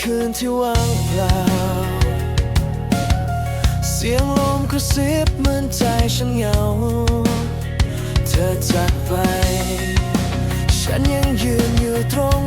คืนที่ว่างเปล่า เสียงลมกระซิบเหมือนใจฉันเหงา เธอจากไป ฉันยังยืนอยู่ตรง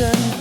reason